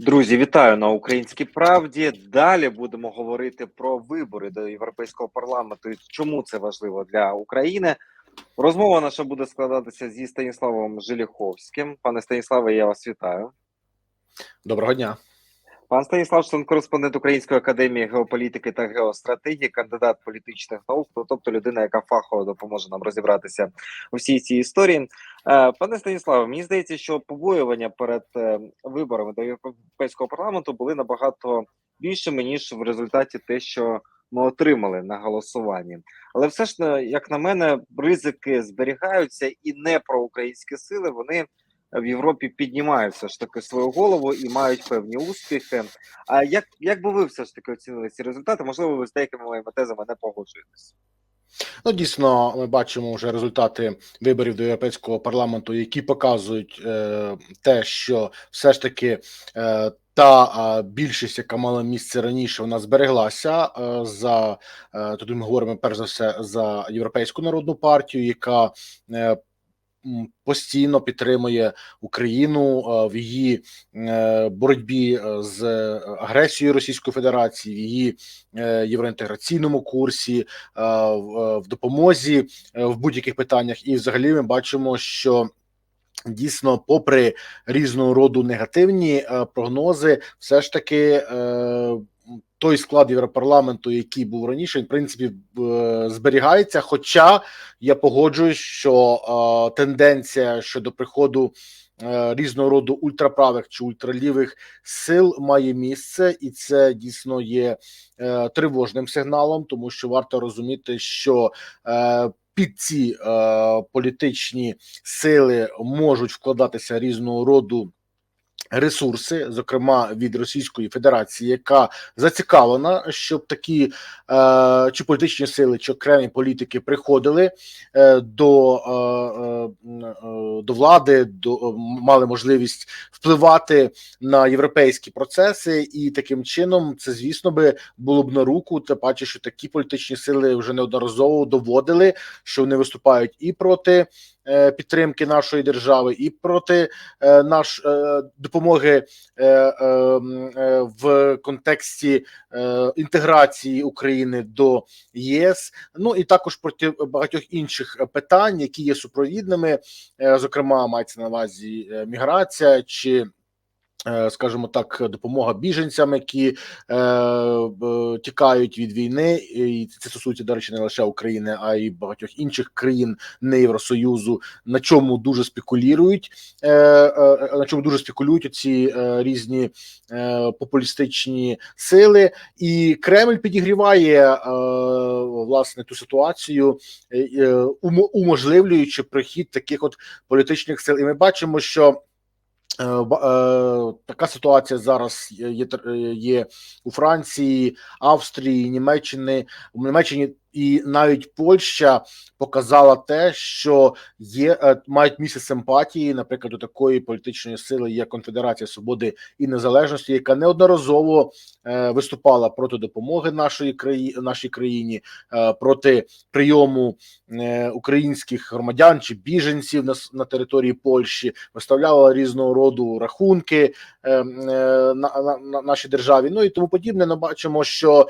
Друзі, вітаю на українській правді. Далі будемо говорити про вибори до європейського парламенту. і Чому це важливо для України? Розмова наша буде складатися зі Станіславом Желіховським. Пане Станіславе, я вас вітаю. Доброго дня. Пан Станіслав, член кореспондент Української академії геополітики та геостратегії, кандидат політичних наук, тобто людина, яка фахово допоможе нам розібратися у всій цій історії. Е, Пане Станіславе, мені здається, що побоювання перед е, виборами до європейського парламенту були набагато більшими ніж в результаті те, що ми отримали на голосуванні. Але все ж е, як на мене, ризики зберігаються, і не проукраїнські сили вони в Європі піднімають все ж таки свою голову і мають певні успіхи. А як, як би ви все ж таки оцінили ці результати? Можливо, ви з деякими моїми тезами не погоджуєтесь. Ну, дійсно, ми бачимо вже результати виборів до європейського парламенту, які показують е, те, що все ж таки е, та більшість, яка мала місце раніше, вона збереглася е, за е, тут. Ми говоримо перш за все за європейську народну партію, яка е, постійно підтримує Україну е, в її е, боротьбі е, з агресією Російської Федерації, в її євроінтеграційному курсі, в допомозі в будь-яких питаннях. І взагалі ми бачимо, що дійсно, попри різного роду негативні прогнози, все ж таки. Той склад Європарламенту, який був раніше, він, в принципі е, зберігається. Хоча я погоджуюсь, що е, тенденція щодо приходу е, різного роду ультраправих чи ультралівих сил має місце, і це дійсно є тривожним сигналом, тому що варто розуміти, що під ці політичні сили можуть вкладатися різного роду. Ресурси, зокрема від Російської Федерації, яка зацікавлена, щоб такі е, чи політичні сили, чи окремі політики приходили е, до е, е, е, до влади, до е, мали можливість впливати на європейські процеси, і таким чином це, звісно, би було б на руку. Та паче, що такі політичні сили вже неодноразово доводили, що вони виступають і проти. Е, Підтримки нашої держави і проти е, наш е, допомоги в контексті інтеграції України до ЄС. Ну і також проти багатьох інших питань, які є супровідними, зокрема, мається на увазі міграція чи. Е, Скажімо так, допомога біженцям, які е, е, тікають від війни, і це стосується, до речі, не лише України, а й багатьох інших країн не Євросоюзу, на чому дуже спекулюють, е, е, на чому дуже спекулюють ці е, різні е, популістичні сили, і Кремль підігріває е, власне ту ситуацію, е, е, умо- уможливлюючи прихід таких от політичних сил. І ми бачимо, що. Е, е, Така ситуація зараз є, є, е, є у Франції, Австрії, Німеччини. У Німеччині і навіть Польща показала те, що є е, мають місце симпатії, наприклад, до такої політичної сили, як Конфедерація Свободи і Незалежності, яка неодноразово е, виступала проти допомоги нашої краї, нашій країні, е, проти прийому українських громадян чи біженців на, на території Польщі, виставляла різного роду рахунки на, на, на нашій державі. Ну і тому подібне. Ми бачимо, що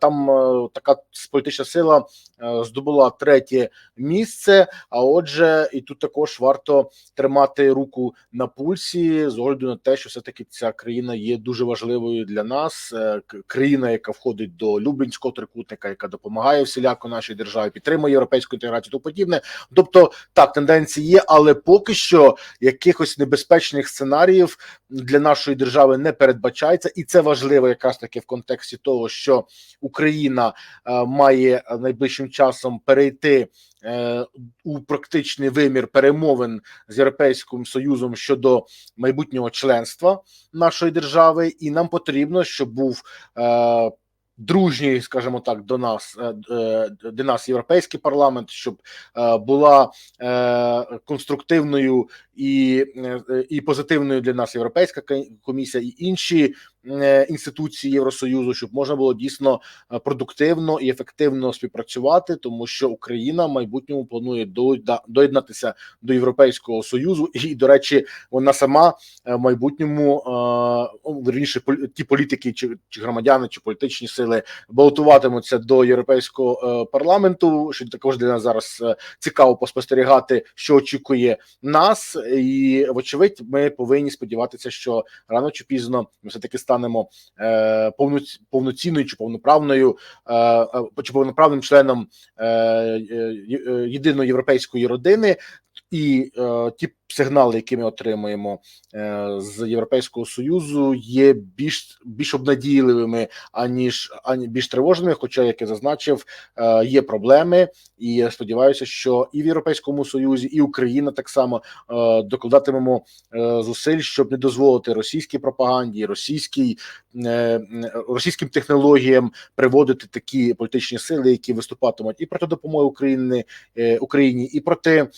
там така політична сила е, здобула третє місце. А отже, і тут також варто тримати руку на пульсі з огляду на те, що все таки ця країна є дуже важливою для нас. Е, Країна, яка входить до Люблінського трикутника, яка допомагає всіляко нашій державі, підтримує європейську інтеграцію, тому подібне. Тобто, так тенденції є, але поки що якихось небезпечних сценаріїв для нашої держави не передбачається, і це важливо, якраз таки в контексті того, що Україна е, має найближчим часом перейти е, у практичний вимір перемовин з європейським союзом щодо майбутнього членства нашої держави, і нам потрібно, щоб був е, дружній, скажімо так, до нас е, е, до нас європейський парламент, щоб е, була е, конструктивною і, е, і позитивною для нас європейська комісія, і інші е, інституції Євросоюзу, щоб можна було дійсно е, продуктивно і ефективно співпрацювати, тому що Україна в майбутньому планує доєдна- доєднатися до Європейського союзу, і до речі, вона сама е, в майбутньому е, ну, ті політики, чи, громадяни, чи політичні сили балотуватимуться до європейського е, парламенту. Що також для нас зараз е, цікаво поспостерігати, що очікує нас, і вочевидь, ми повинні сподіватися, що рано чи пізно ми все таки станемо е, повноц- повноцінною чи повноправною е, е, чи повноправним членом е, е, е, єдиної європейської родини. І е, ті сигнали, які ми отримуємо е, з Європейського союзу, є більш більш обнадійливими аніж ані більш тривожними. Хоча, як я зазначив, е, є проблеми, і я сподіваюся, що і в Європейському Союзі, і Україна так само е, докладатимемо зусиль, щоб не дозволити російській пропаганді, російській російським технологіям приводити такі політичні сили, які виступатимуть і проти допомоги України Україні, і проти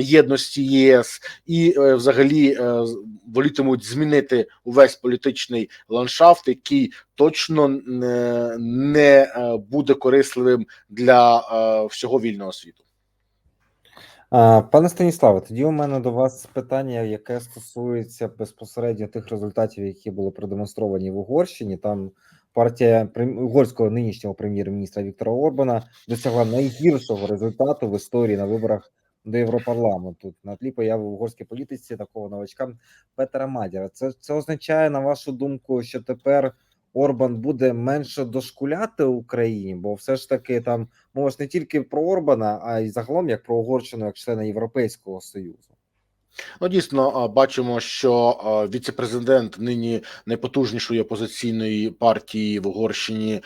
єдності ЄС, і е, взагалі е, волітимуть змінити увесь політичний ландшафт, який точно не, не е, буде корисливим для е, всього вільного світу. Пане Станіславе, тоді у мене до вас питання, яке стосується безпосередньо тих результатів, які були продемонстровані в Угорщині. Там партія угорського нинішнього прем'єр-міністра Віктора Орбана досягла найгіршого результату в історії на виборах до Європарламенту на тлі появи в угорській політиці такого новачка Петера Мадяра. Це, це означає, на вашу думку, що тепер Орбан буде менше дошкуляти Україні, бо все ж таки там мова ж не тільки про Орбана, а й загалом як про Угорщину як члена Європейського союзу. Ну, дійсно, бачимо, що віце-президент нині найпотужнішої опозиційної партії в Угорщині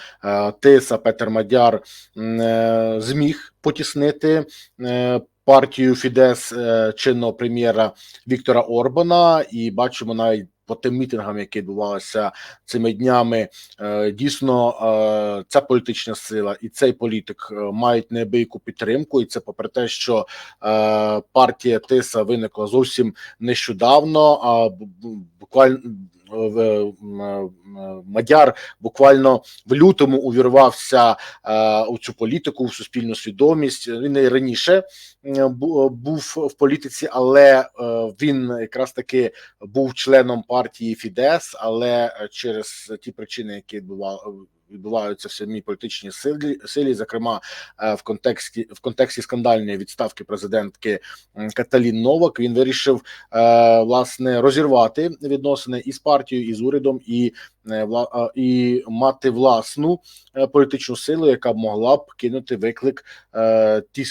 Тиса Петер Мадяр е, зміг потіснити е, партію Фідес чинного прем'єра Віктора Орбана, і бачимо навіть. По тим мітингам, які відбувалися цими днями, е, дійсно е, ця політична сила і цей політик е, мають неабияку підтримку, і це попри те, що партія Тиса виникла зовсім нещодавно. Буквально Мадяр буквально в лютому увірвався е, у цю політику, в суспільну свідомість. Він і раніше е, був в політиці, але е, він якраз таки був членом партії Фідес, але е, через ті причини, які відбували. Відбуваються в самій політичній силі, силі, зокрема е, в контексті в контексті скандальної відставки президентки Каталін Новак. Він вирішив е, власне розірвати відносини із партією, і з урядом, і е, і мати власну політичну силу, яка могла б кинути виклик ті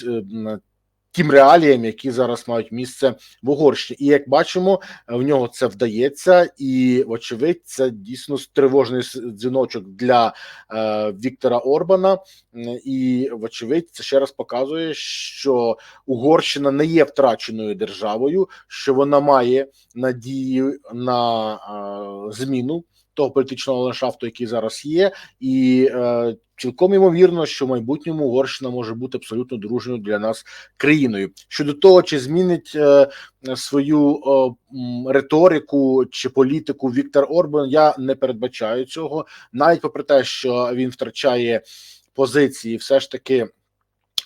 тим реаліям, які зараз мають місце в Угорщині. І як бачимо, е, в нього це вдається, і вочевидь, це дійсно тривожний дзвіночок для е, Віктора Орбана. І вочевидь, це ще раз показує, що Угорщина не є втраченою державою, що вона має надію на е, зміну того політичного ландшафту, який зараз є, і е, цілком ймовірно, що в майбутньому Угорщина може бути абсолютно дружною для нас країною. Щодо того, чи змінить е, свою е, риторику чи політику Віктор Орбан, я не передбачаю цього, навіть попри те, що він втрачає позиції, все ж таки.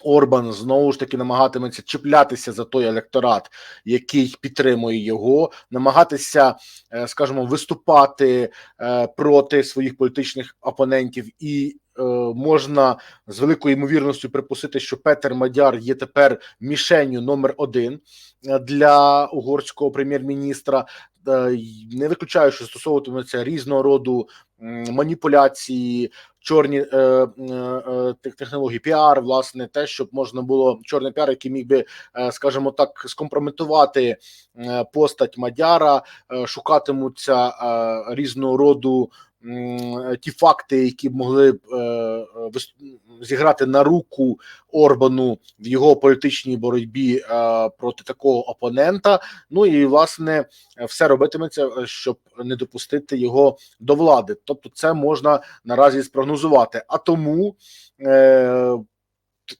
Орбан знову ж таки намагатиметься чіплятися за той електорат, який підтримує його, намагатися, е, скажімо, виступати е, проти своїх політичних опонентів, і можна з великою ймовірністю припустити, що Петер Мадяр є тепер мішенню номер один е, для угорського прем'єр-міністра. Е, Не виключаю, що стосовуватиметься різного роду маніпуляції, чорні е, е, е, технології піар, власне, те, щоб можна було чорний піар, який міг би, е, скажімо так, скомпрометувати е, постать Мадяра, е, шукатимуться е, різного роду ті факти, які могли б е, е, зіграти на руку Орбану в його політичній боротьбі е, проти такого опонента. Ну і власне все робитиметься, щоб не допустити його до влади. Тобто, це можна наразі спрогнозувати. А тому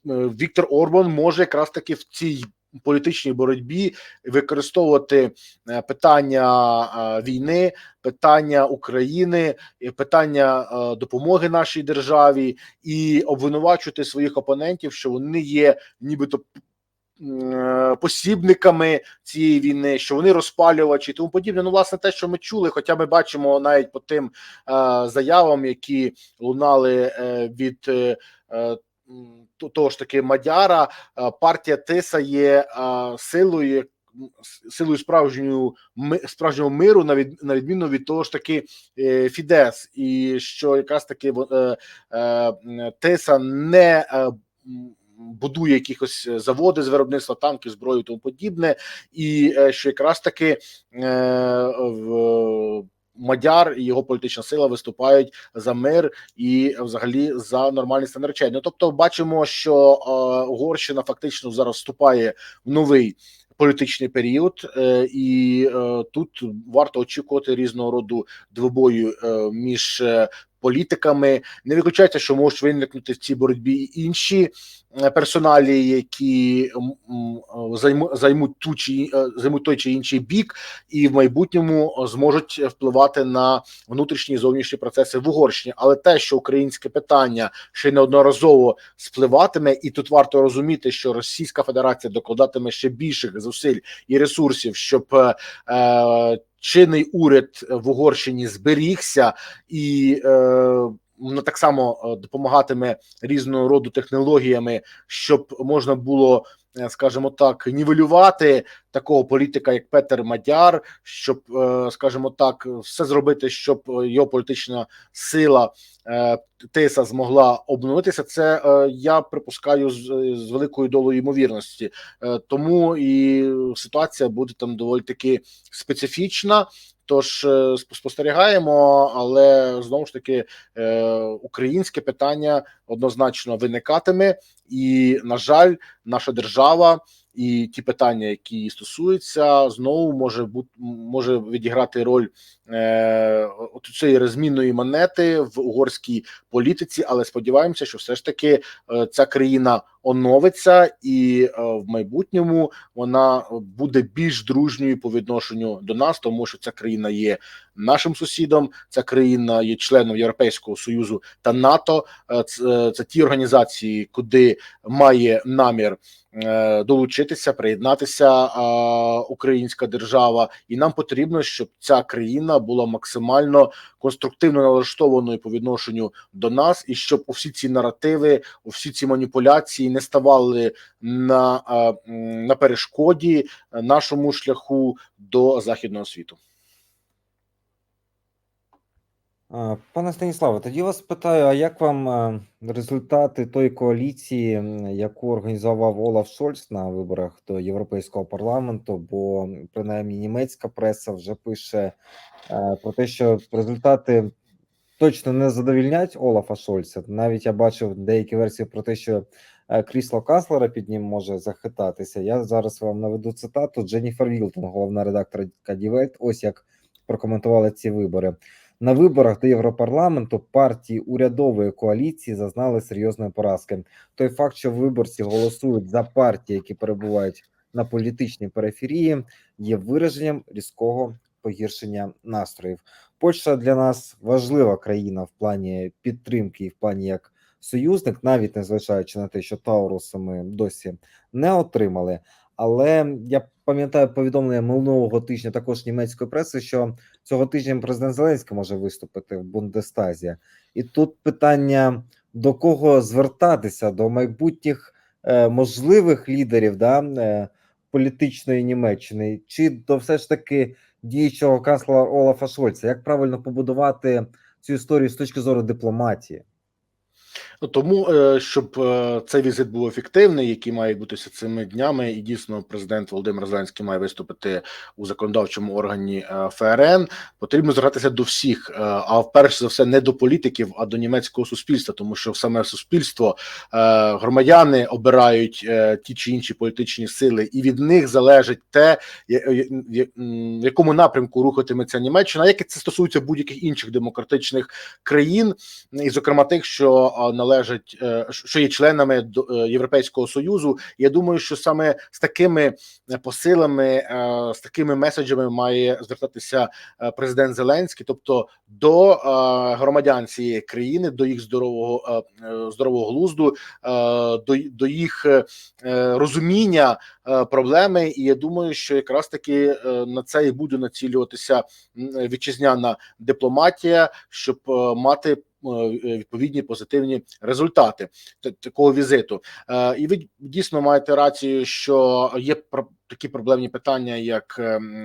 Віктор Орбан може якраз таки в цій політичній боротьбі використовувати е, питання е, війни, питання України, питання е, допомоги нашій державі і обвинувачувати своїх опонентів, що вони є нібито посібниками цієї війни, що вони розпалювачі тому подібне. Ну, власне, те, що ми чули, хоча ми бачимо навіть по тим заявам, які лунали від того ж таки Мадяра, е, партія Тиса є е, силою. Силою справжнього справжнього миру, на від на відміну від того ж таки е, Фідес, і що якраз таки Тиса не будує якихось заводи з виробництва танків, зброї і тому подібне, і що якраз таки в Мадяр і його політична сила виступають за мир і взагалі за нормальний стан речей. Ну тобто, бачимо, що е, Угорщина фактично зараз вступає в новий. Політичний період, е, і е, тут варто очікувати різного роду двобою між політиками. Не виключається, що можуть виникнути в цій боротьбі інші е, персоналі, які займу- займуть ту чи е, займуть той чи інший бік, і в майбутньому е, зможуть впливати на внутрішні і зовнішні процеси в Угорщині. Але те, що українське питання ще неодноразово спливатиме, і тут варто розуміти, що Російська Федерація докладатиме ще більших зусиль і ресурсів, щоб е, е, чинний уряд в Угорщині зберігся і. Е, так само е, допомагатиме різного роду технологіями, щоб можна було, скажімо так, нівелювати такого політика, як Петер Мадяр, щоб, е, скажімо так, все зробити, щоб е, його політична сила е, Тиса змогла обновитися. Це е, я припускаю з, з великою долою ймовірності. Е, Тому і ситуація буде там доволі таки специфічна. Тож е, спостерігаємо, але знову ж таки е, українське питання однозначно виникатиме, і на жаль, наша держава і ті питання, які стосуються, знову може бути може відіграти роль е, цієї розмінної монети в угорській політиці. Але сподіваємося, що все ж таки е, ця країна оновиться, і е, в майбутньому вона буде більш дружньою по відношенню до нас, тому що ця країна є нашим сусідом. Ця країна є членом Європейського союзу та НАТО. Е, Це, це ті організації, куди має намір е, долучитися, приєднатися е, українська держава, і нам потрібно, щоб ця країна була максимально конструктивно налаштованою по відношенню до нас, і щоб усі ці наративи, усі ці маніпуляції не ставали на, на перешкоді нашому шляху до західного світу. Пане Станіславе, тоді вас питаю: а як вам е, результати тої коаліції, яку організував Олаф Шольц на виборах до Європейського парламенту? Бо принаймні німецька преса вже пише е, про те, що результати точно не задовільнять Олафа Шольца. Навіть я бачив деякі версії про те, що крісло канцлера під ним може захитатися. Я зараз вам наведу цитату Дженніфер Вілтон, головна редакторка Дівельт. Ось як прокоментували ці вибори. На виборах до Європарламенту партії урядової коаліції зазнали серйозної поразки. Той факт, що виборці голосують за партії, які перебувають на політичній периферії, є вираженням різкого погіршення настроїв. Польща для нас важлива країна в плані підтримки і в плані як союзник, навіть незважаючи на те, що Тауруса ми досі не отримали. Але я пам'ятаю повідомлення минулого тижня також німецької преси, що цього тижня президент Зеленський може виступити в Бундестазі, і тут питання до кого звертатися до майбутніх е, можливих лідерів да, е, політичної Німеччини, чи до все ж таки діючого канцлера Олафа Шольца? Як правильно побудувати цю історію з точки зору дипломатії? Тому, е, щоб е, цей візит був ефективний, який має бутися цими днями, і дійсно президент Володимир Зеленський має виступити у законодавчому органі е, ФРН. Потрібно звертатися до всіх, а вперше за все не до політиків, а до німецького суспільства, тому що саме суспільство громадяни обирають ті чи інші політичні сили, і від них залежить те, в якому напрямку рухатиметься Німеччина, як і це стосується будь-яких інших демократичних країн, і зокрема тих, що а, належать, е, що є членами до е, Європейського союзу. Я думаю, що саме з такими е, посилами, е, з такими меседжами має звертатися е, президент Зеленський, тобто до е, громадян цієї країни, до їх здорового е, е, здорового глузду, е, до, їх е, е, розуміння е, проблеми. І я думаю, що якраз таки е, на це і буде націлюватися вітчизняна дипломатія, щоб е, мати е, відповідні позитивні результати та- такого візиту. Е, І ви дійсно маєте рацію, що є такі проблемні питання, як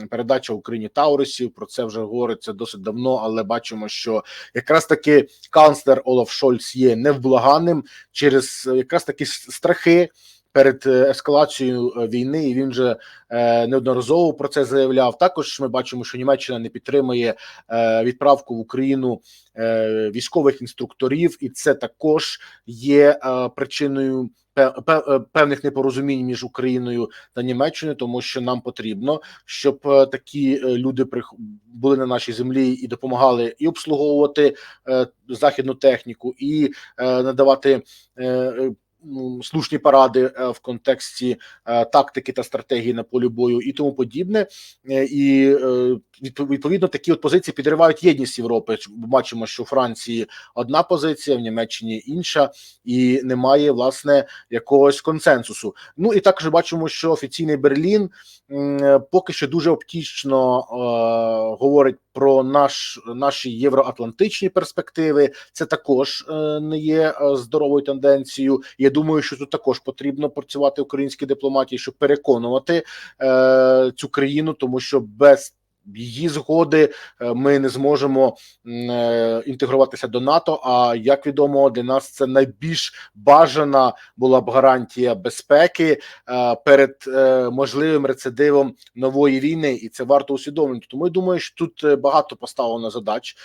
передача Україні Таурисів. Про це вже говориться досить давно, але бачимо, що якраз таки канцлер Олаф Шольц є невблаганним через е, якраз такі страхи. Перед е, ескалацією е, війни і він вже е, неодноразово про це заявляв. Також ми бачимо, що Німеччина не підтримує відправку в Україну військових інструкторів, і це також є причиною пе- пе- певних непорозумінь між Україною та Німеччиною, тому що нам потрібно, щоб такі люди були на нашій землі і допомагали і обслуговувати західну техніку, і надавати. М, Слушні поради е, в контексті е, тактики та стратегії на полі бою і тому подібне, Е, і відповідно такі от позиції підривають єдність Європи. Бачимо, що у Франції одна позиція, в Німеччині інша, і немає власне якогось консенсусу. Ну і також бачимо, що офіційний Берлін поки що дуже оптічно е, говорить про наш наші євроатлантичні перспективи. Це також е, не є е, здоровою тенденцією. Я думаю, що тут також потрібно працювати українській дипломатії, щоб переконувати е, цю країну, тому що без її згоди е, ми не зможемо е, інтегруватися до НАТО. А як відомо, для нас це найбільш бажана була б гарантія безпеки е, перед можливим рецидивом нової війни, і це варто усвідомлювати. Тому я думаю, що тут багато поставлено задач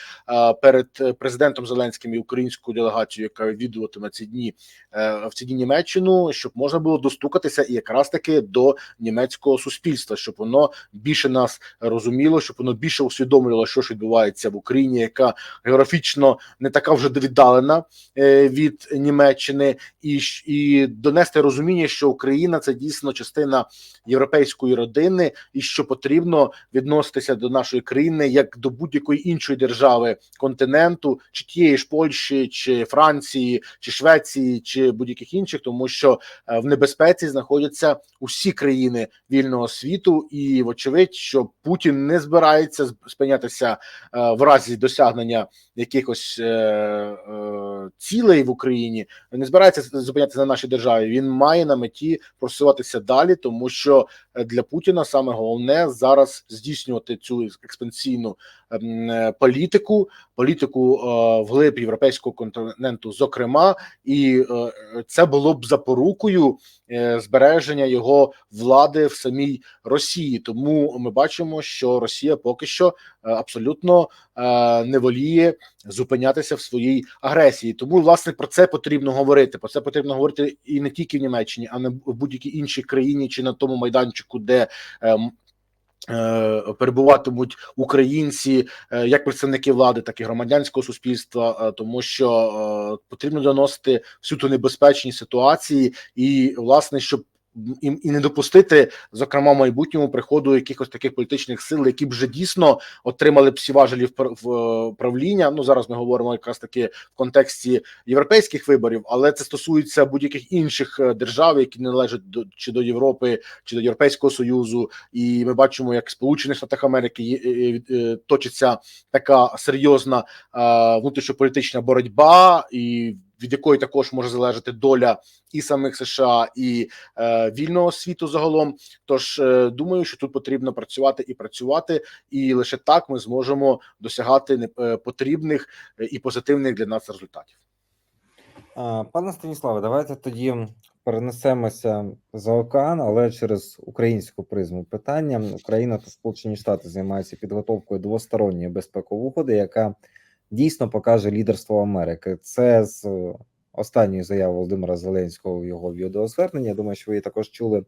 перед президентом Зеленським і українською делегацією, яка відвідуватиме ці дні в ці дні Німеччину, щоб можна було достукатися і якраз таки до німецького суспільства, щоб воно більше нас розуміло, щоб воно більше усвідомлювало, що ж відбувається в Україні, яка географічно не така вже віддалена е, від Німеччини, і, і донести розуміння, що Україна це дійсно частина європейської родини, і що потрібно відноситися до нашої країни як до будь-якої іншої держави континенту, чи тієї ж Польщі, чи Франції, чи Швеції, чи будь-яких інших, тому що е, в небезпеці знаходяться усі країни вільного світу, і вочевидь, що Путін не збирається зп- спинятися е, в разі досягнення якихось е, е, цілей в Україні, не збирається зупинятися на нашій державі. Він має на меті просуватися далі, тому що для Путіна саме головне зараз здійснювати цю експансійну ем, е, політику, політику е, вглиб європейського континенту, зокрема, і е, це було б запорукою збереження його влади в самій Росії. Тому ми бачимо, що Росія поки що абсолютно не воліє зупинятися в своїй агресії. Тому власне про це потрібно говорити. Про це потрібно говорити і не тільки в Німеччині, а не в будь-якій іншій країні чи на тому майданчику, де ем, е, перебуватимуть українці, е, як представники влади, так і громадянського суспільства, е, тому що потрібно доносити всю ту небезпечні ситуації, і власне, щоб і, і не допустити, зокрема, майбутньому приходу якихось таких політичних сил, які б вже дійсно отримали б всі важелі в, е, правління. Ну зараз ми говоримо якраз таки в контексті європейських виборів, але це стосується будь-яких інших е, держав, які не належать до чи до Європи, чи до Європейського союзу. І ми бачимо, як Сполучених Штатах Америки е, точиться така серйозна внутрішньополітична боротьба, і від якої також може залежати доля і самих США, і е, вільного світу загалом. Тож е, думаю, що тут потрібно працювати і працювати, і лише так ми зможемо досягати е, потрібних е, і позитивних для нас результатів. Пане Станіславе, давайте тоді перенесемося за океан, але через українську призму питання. Україна та Сполучені Штати займаються підготовкою двосторонньої безпекової угоди, яка дійсно покаже лідерство Америки. Це з останньої заяви Володимира Зеленського його відеозверненні. Я думаю, що ви її також чули.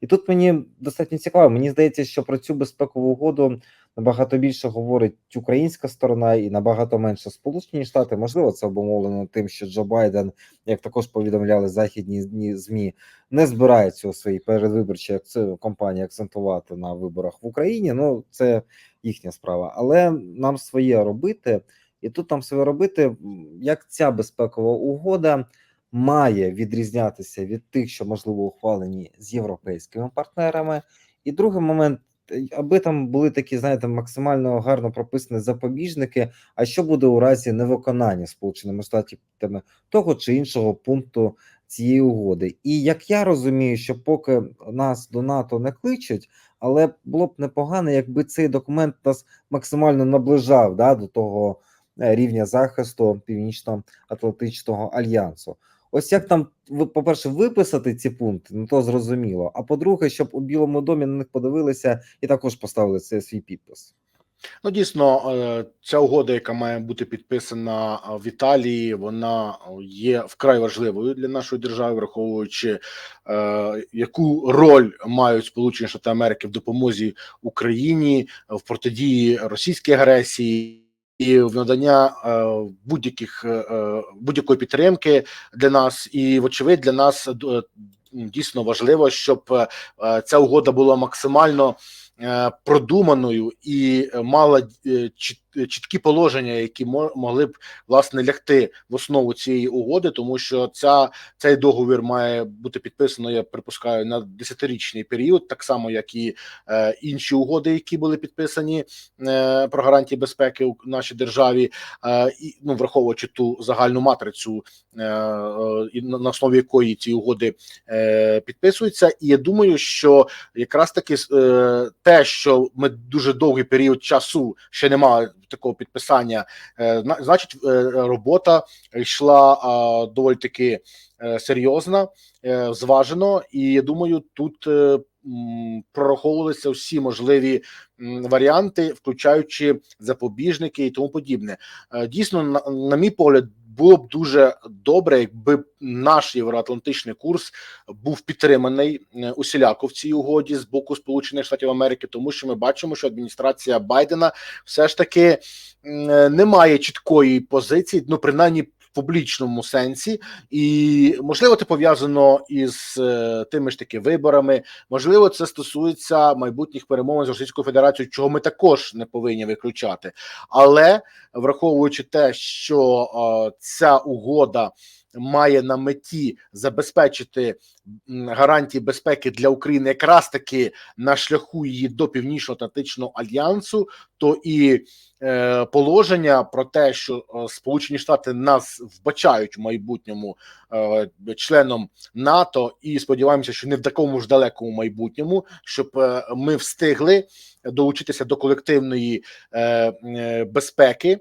І тут мені достатньо цікаво. Мені здається, що про цю безпекову угоду набагато більше говорить українська сторона і набагато менше Сполучені Штати. Можливо, це обумовлено тим, що Джо Байден, як також повідомляли західні змі- не збирається у своїй передвиборчій кампанії акцентувати на виборах в Україні. Ну це їхня справа, але нам своє робити, і тут нам своє робити, як ця безпекова угода має відрізнятися від тих, що можливо ухвалені з європейськими партнерами. І другий момент, е, аби там були такі, знаєте, максимально гарно прописані запобіжники. А що буде у разі невиконання Сполученими Штатами того чи іншого пункту цієї угоди? І як я розумію, що поки нас до НАТО не кличуть, але було б непогано, якби цей документ нас максимально наближав да, до того рівня захисту Північно-Атлантичного альянсу. Ось як там ви, по-перше, виписати ці пункти, ну то зрозуміло. А по-друге, щоб у Білому домі на них подивилися і також поставили цей свій підпис. Ну, дійсно, е, ця угода, яка має бути підписана е, в Італії, вона є вкрай важливою для нашої держави, враховуючи е, яку роль мають Сполучені Штати Америки в допомозі Україні в протидії російській агресії. І в надання е, будь-яких е, е, будь-якої підтримки для нас, і вочевидь для нас дійсно важливо, щоб ця угода була максимально продуманою і мала чіт- чіткі положення, які могли б власне лягти в основу цієї угоди, тому що ця цей договір має бути підписано, я припускаю, на десятирічний період, так само як і е, інші угоди, які були підписані е, про гарантії безпеки у нашій державі, е, і ну враховуючи ту загальну матрицю, е, е, на основі якої ці угоди е, підписуються. І я думаю, що якраз таки е, те, що ми дуже довгий період часу ще не мали такого підписання, е, значить, е, робота йшла доволі таки е, серйозна, зважено, і я думаю, тут прораховувалися всі можливі варіанти, включаючи запобіжники і тому подібне. Дійсно, на, на мій погляд, було б дуже добре, якби наш євроатлантичний курс був підтриманий е, усіляко в цій угоді з боку Сполучених Штатів Америки, тому що ми бачимо, що адміністрація Байдена все ж таки е, не має чіткої позиції, ну принаймні. Публічному сенсі, і можливо, це пов'язано із е, тими ж таки виборами. Можливо, це стосується майбутніх перемовин з Російською Федерацією, чого ми також не повинні виключати. Але враховуючи те, що е, ця угода має на меті забезпечити гарантії безпеки для України, якраз таки на шляху її до північно-атлантичного альянсу, то і е, положення про те, що е, Сполучені Штати нас вбачають в майбутньому е, членом НАТО, і сподіваємося, що не в такому ж далекому майбутньому, щоб ми встигли долучитися до колективної безпеки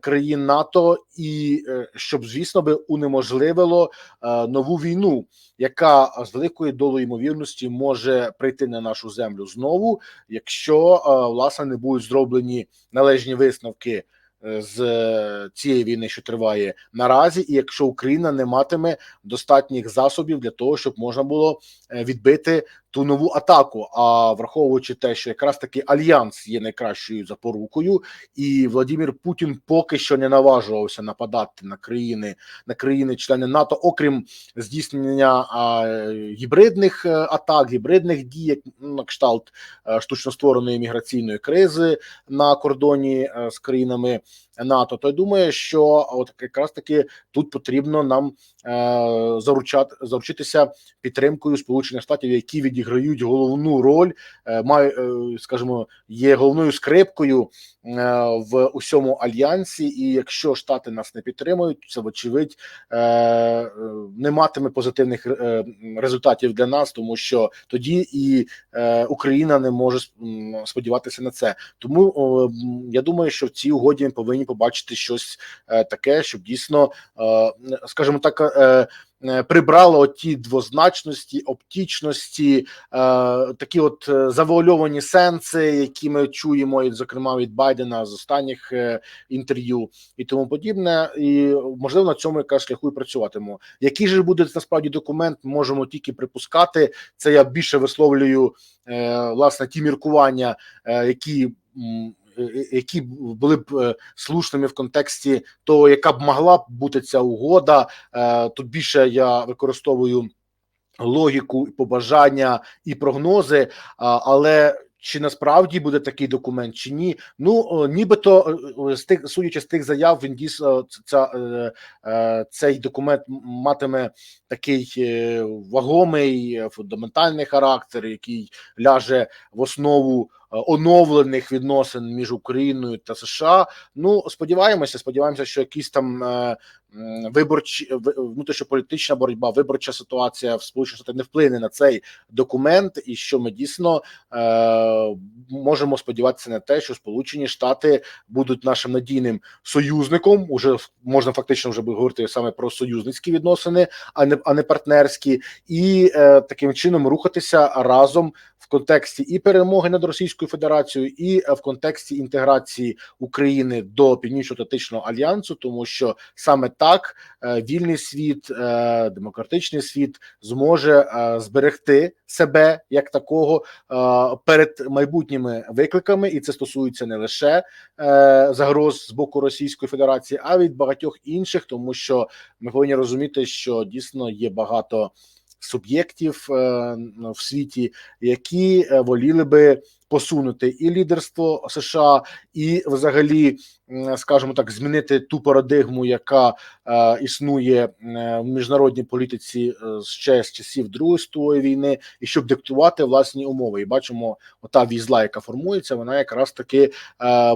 країн НАТО, і е, щоб, звісно, би унеможливило е, нову війну, яка з великою долою ймовірності може прийти на нашу землю знову, якщо е, власне не будуть зроблені належні висновки. е, З е, цієї війни, що триває наразі, і якщо Україна не матиме достатніх засобів для того, щоб можна було е, відбити ту нову атаку. А враховуючи те, що якраз таки альянс є найкращою запорукою, і Владимир Путін поки що не наважувався нападати на країни на країни-члени НАТО, окрім здійснення гібридних е, атак, гібридних дій, ну, на кшталт е, штучно створеної міграційної кризи на кордоні е, з країнами НАТО. То я думаю, що от якраз таки тут потрібно нам е, заручати заручитися підтримкою Сполучених Штатів, які відіграють головну роль, е, має, е, скажімо, є головною скрипкою е, в усьому альянсі. І якщо Штати нас не підтримують, це вочевидь е, е, не матиме позитивних е, результатів для нас, тому що тоді і е, Україна не може сподіватися на це. Тому м, я думаю, що в цій угоді ми повинні побачити щось е, таке, щоб дійсно, е, скажімо так, е, прибрало оті двозначності, оптічності, такі от завуальовані сенси, які ми чуємо, і, зокрема від Байдена з останніх інтерв'ю і тому подібне. І можливо на цьому якраз шляху і працюватимемо. Який же буде насправді документ, можемо тільки припускати. Це я більше висловлюю власне ті міркування, які. М, е, Які були б е, слушними в контексті того, яка б могла б бути ця угода. Е, Тут більше я використовую логіку, побажання і прогнози, але чи насправді буде такий документ, чи ні? Ну нібито е, з тих, судячи з тих заяв, він дійсно ця, е, е, цей документ матиме такий е, вагомий е, фундаментальний характер, який ляже в основу е, оновлених відносин між Україною та США. Ну сподіваємося, сподіваємося, що якісь там е, виборчі внутрішньополітична боротьба, виборча ситуація в Сполучених Штатах не вплине на цей документ, і що ми дійсно е, можемо сподіватися на те, що Сполучені Штати будуть нашим надійним союзником. Уже можна фактично вже говорити саме про союзницькі відносини, а не а не партнерські, і е, таким чином рухатися разом контексті і перемоги над Російською Федерацією, і е, в контексті інтеграції України до Північно-Атлантичного альянсу, тому що саме так е, вільний світ, е, демократичний світ зможе зберегти себе як такого перед майбутніми викликами, і це стосується не лише загроз з боку Російської Федерації, а від багатьох інших, тому що ми повинні розуміти, що дійсно є багато суб'єктів е, в світі, які е, воліли би посунути і лідерство США, і взагалі, скажімо так, змінити ту парадигму, яка е, існує в міжнародній політиці ще з часів Другої світової війни, і щоб диктувати власні умови. І бачимо, ота візла, яка формується, вона якраз таки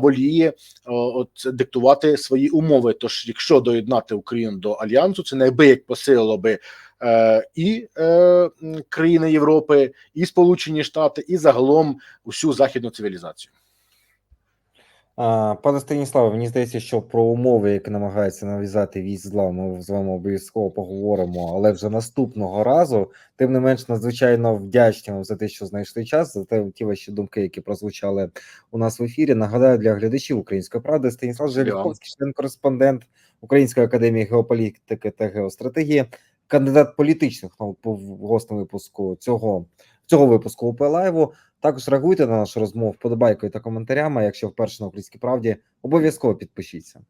воліє от диктувати свої умови. Тож, якщо доєднати Україну до альянсу, це неабияк посилило би і е, країни Європи, і Сполучені Штати, і загалом усю західну цивілізацію. Пане Станіславе, мені здається, що про умови, які намагаються нав'язати військ зла, ми з вами обов'язково поговоримо, але вже наступного разу. Тим не менш, надзвичайно вдячні вам за те, що знайшли час, за те, ті ваші думки, які прозвучали у нас в ефірі. Нагадаю для глядачів української правди Станіслав Желіховський, член-кореспондент Української академії геополітики та геостратегії, кандидат політичних наук, по гостем випуску цього. Цього випуску УП Лайву також реагуйте на нашу розмову вподобайкою та коментарями. Якщо вперше на українській правді, обов'язково підпишіться.